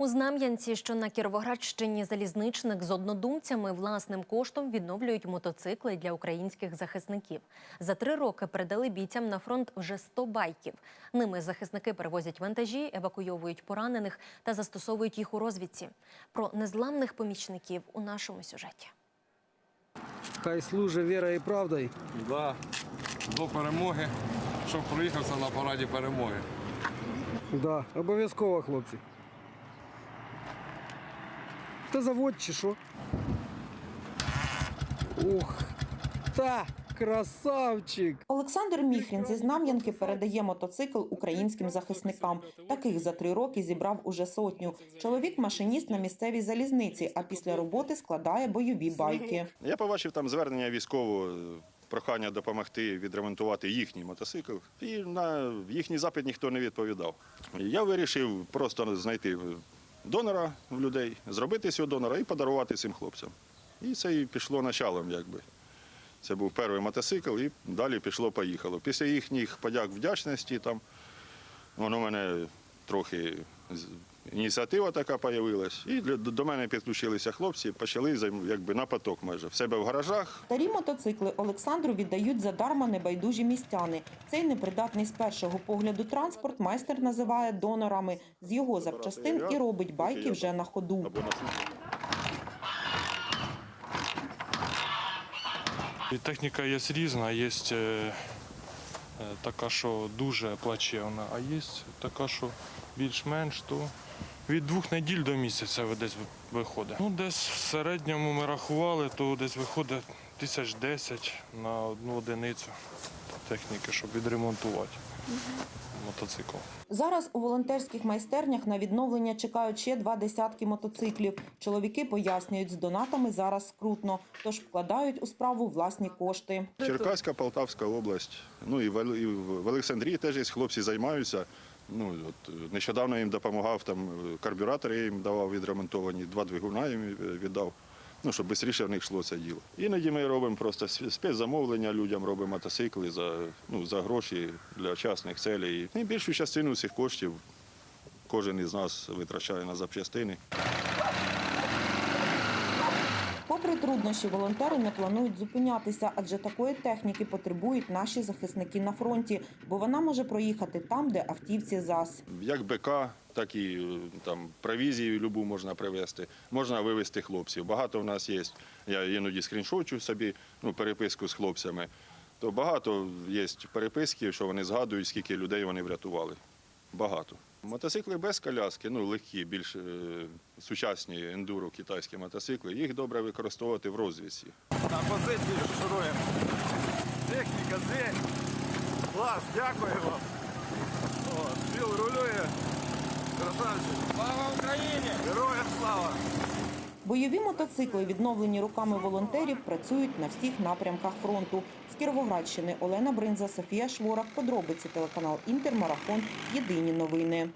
У Знам'янці, що на Кіровоградщині, залізничник з однодумцями власним коштом відновлюють мотоцикли для українських захисників. За три роки передали бійцям на фронт вже 100 байків. Ними захисники перевозять вантажі, евакуйовують поранених та застосовують їх у розвідці. Про незламних помічників у нашому сюжеті. Хай служить вірою і правдою. Да, до перемоги, щоб проїхався на параді перемоги. Да, обов'язково, хлопці. Та завод чи що? Ух, та красавчик! Олександр Міхрін зі Знам'янки передає мотоцикл українським захисникам. Таких за три роки зібрав уже сотню. Чоловік машиніст на місцевій залізниці, а після роботи складає бойові байки. Я побачив там звернення військового, прохання допомогти відремонтувати їхній мотоцикл. І на їхній запит ніхто не відповідав. Я вирішив просто знайти донора в людей, зробити цього донора і подарувати цим хлопцям. І це і пішло началом, якби. Це був перший мотоцикл, і далі пішло-поїхало. Після їхніх подяк вдячності там воно мене трохи ініціатива така з'явилась. І для- до мене підключилися хлопці, почали якби на поток майже. В себе в гаражах, Старі мотоцикли Олександру віддають задарма небайдужі містяни. Цей непридатний з першого погляду транспорт майстер називає донорами. З його запчастин і робить байки вже на ходу. техніка є різна, є е, така, що дуже плачевна, а є така, що більш-менш, то від двох неділь до місяця десь виходить. Ну, десь в середньому ми рахували, то десь виходить тисяч десять на одну одиницю техніки, щоб відремонтувати мотоцикл. Зараз у волонтерських майстернях на відновлення чекають ще два десятки мотоциклів. Чоловіки пояснюють, з донатами зараз скрутно, тож вкладають у справу власні кошти. Черкаська, Полтавська область. Ну і в, Олександрії теж є хлопці займаються. Ну, от, е, нещодавно їм допомагав, там е, карбюратори я їм давав відремонтовані, два двигуна їм е, віддав. Ну, щоб швидше в них йшло це діло. Іноді ми робимо просто спецзамовлення людям, робимо мотоцикли за, ну, за гроші для частних целей. І більшу частину цих коштів кожен із нас витрачає на запчастини. Попри труднощі, волонтери не планують зупинятися, адже такої техніки потребують наші захисники на фронті, бо вона може проїхати там, де автівці ЗАЗ. Як БК, так і е, там провізію любу можна привезти. Можна вивезти хлопців. Багато в нас є. Я іноді скріншочу собі ну, переписку з хлопцями. То багато є переписки, що вони згадують, скільки людей вони врятували. Багато. Мотоцикли без коляски, ну легкі, більш е, сучасні ендуро китайські мотоцикли. Їх добре використовувати в розвідці. На позиції шуруємо. Техніка здесь. Клас, дякую вам. Біл рулює. Красавчик. Слава Україні! Героям слава! Бойові мотоцикли, відновлені руками волонтерів, працюють на всіх напрямках фронту. З Кіровоградщини Олена Бринза, Софія Шворак. Подробиці телеканал Інтермарафон. Єдині новини.